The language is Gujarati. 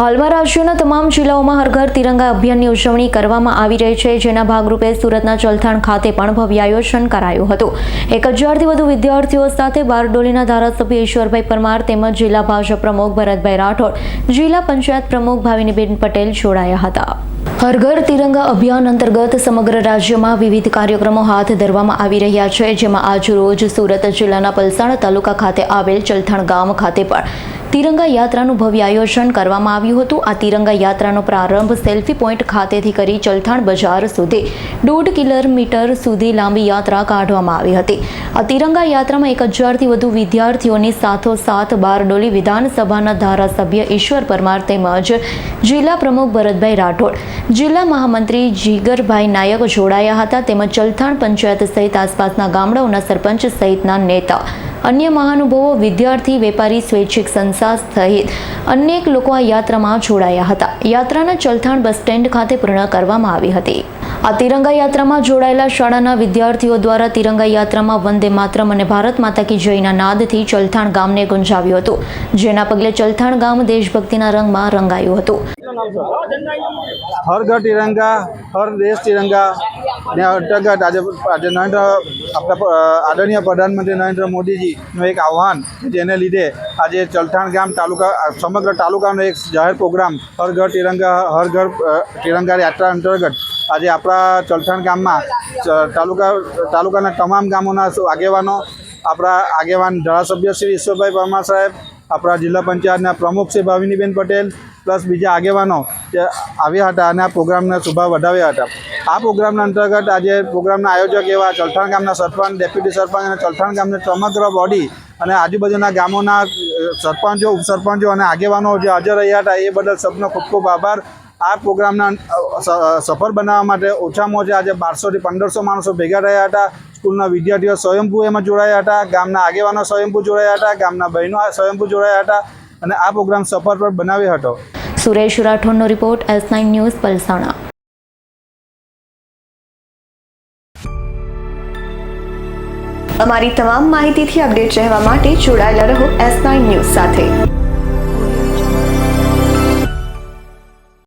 હાલમાં રાજ્યના તમામ જિલ્લાઓમાં હર ઘર તિરંગા અભિયાનની ઉજવણી કરવામાં આવી રહી છે, જેના ભાગરૂપે સુરતના ચલથાણ ખાતે પણ ભવ્ય આયોજન કરાયું હતું. એક હજારથી વધુ વિદ્યાર્થીઓ સાથે બારડોલીના ધારાસભ્ય ઈશ્વરભાઈ પરમાર તેમજ જિલ્લા ભાજપ પ્રમુખ ભરતભાઈ રાઠોડ, જિલ્લા પંચાયત પ્રમુખ ભાવિનીબેન પટેલ જોડાયા હતા. હર ઘર તિરંગા અભિયાન અંતર્ગત સમગ્ર રાજ્યમાં વિવિધ કાર્યક્રમો હાથ ધરવામાં આવી રહ્યા છે, જેમાં આજરોજ સુરત જિલ્લાના પલસાણા તાલુકા ખાતે આવેલ ચલથાણ ગામ ખાતે પણ તિરંગા યાત્રાનું ભવ્ય આયોજન કરવામાં આવ્યું હતું. આ તિરંગા યાત્રાનો પ્રારંભ સેલ્ફી પોઈન્ટ ખાતેથી કરી ચલથાણ બજાર સુધી, દોઢ કિલોમીટર સુધી લાંબી યાત્રા કાઢવામાં આવી હતી. આ તિરંગા યાત્રામાં એક હજારથી વધુ વિદ્યાર્થીઓની સાથોસાથ બારડોલી વિધાનસભાના ધારાસભ્ય ઈશ્વર પરમાર તેમજ જિલ્લા પ્રમુખ ભરતભાઈ રાઠોડ, જિલ્લા મહામંત્રી જીગરભાઈ નાયક જોડાયા હતા. તેમજ ચલથાણ પંચાયત સહિત આસપાસના ગામડાઓના સરપંચ સહિતના નેતા અન્ય મહાનુભાવો, વિદ્યાર્થી, વેપારી, સ્વૈચ્છિક સંસ્થા સહિત અનેક લોકો આ યાત્રામાં જોડાયા હતા. યાત્રાના ચલથાણ બસ સ્ટેન્ડ ખાતે પૂર્ણ કરવામાં આવી હતી. આ તિરંગા યાત્રામાં જોડાયેલા શાળાના વિદ્યાર્થીઓ દ્વારા તિરંગા યાત્રામાં વંદે માતરમ અને ભારત માતા કી જયના નાદથી ચલથાણ ગામને ગુંજાવ્યું હતું. જેના પગલે ચલથાણ ગામ દેશભક્તિના રંગમાં રંગાયું હતું. હર ઘર તિરંગા, હર દેશ તિરંગા ને અંતર્ગત આજે આજે નરેન્દ્ર, આપણા આદરણીય પ્રધાનમંત્રી નરેન્દ્ર મોદીજીનું એક આહવાન જેને લીધે આજે ચલથાણ ગામ તાલુકા, સમગ્ર તાલુકાનો એક જાહેર પ્રોગ્રામ હર ઘર તિરંગા, હર ઘર તિરંગા યાત્રા અંતર્ગત આજે આપણા ચલથાણ ગામમાં તાલુકા, તાલુકાના તમામ ગામોના આગેવાનો, આપણા આગેવાન ધારાસભ્ય શ્રી ઈશ્વરભાઈ પરમાર સાહેબ, આપણા જિલ્લા પંચાયતના પ્રમુખ શ્રી ભાવિનીબેન પટેલ, પ્લસ બીજા આગેવાનો જે આવ્યા હતા અને આ પ્રોગ્રામને શુભા વધાવ્યા હતા. આ પ્રોગ્રામના અંતર્ગત આજે પ્રોગ્રામના આયોજક એવા ચલથાણ ગામના સરપંચ, ડેપ્યુટી સરપંચ અને ચલથાણ ગામની સમગ્ર બોડી અને આજુબાજુના ગામોના સરપંચો, ઉપસરપંચો અને આગેવાનો જે હાજર રહ્યા હતા એ બદલ સૌનો ખૂબ ખૂબ આભાર. આ પ્રોગ્રામના સફર સફળ બનાવવા માટે ઓછામાં ઓછા આજે બારસોથી પંદરસો માણસો ભેગા રહ્યા હતા. સ્કૂલના વિદ્યાર્થીઓ સ્વયંભૂ એમાં જોડાયા હતા. ગામના આગેવાનો સ્વયંભૂ જોડાયા હતા. ગામના બહેનો સ્વયંભૂ જોડાયા હતા અને આ પ્રોગ્રામ સફળ પર બનાવ્યો હતો. Suresh રાઠોડનો report S nine news Palsana. અમારી તમામ માહિતીથી અપડેટ રહેવા માટે જોડાયેલા રહો એસ નાઇન ન્યૂઝ સાથે.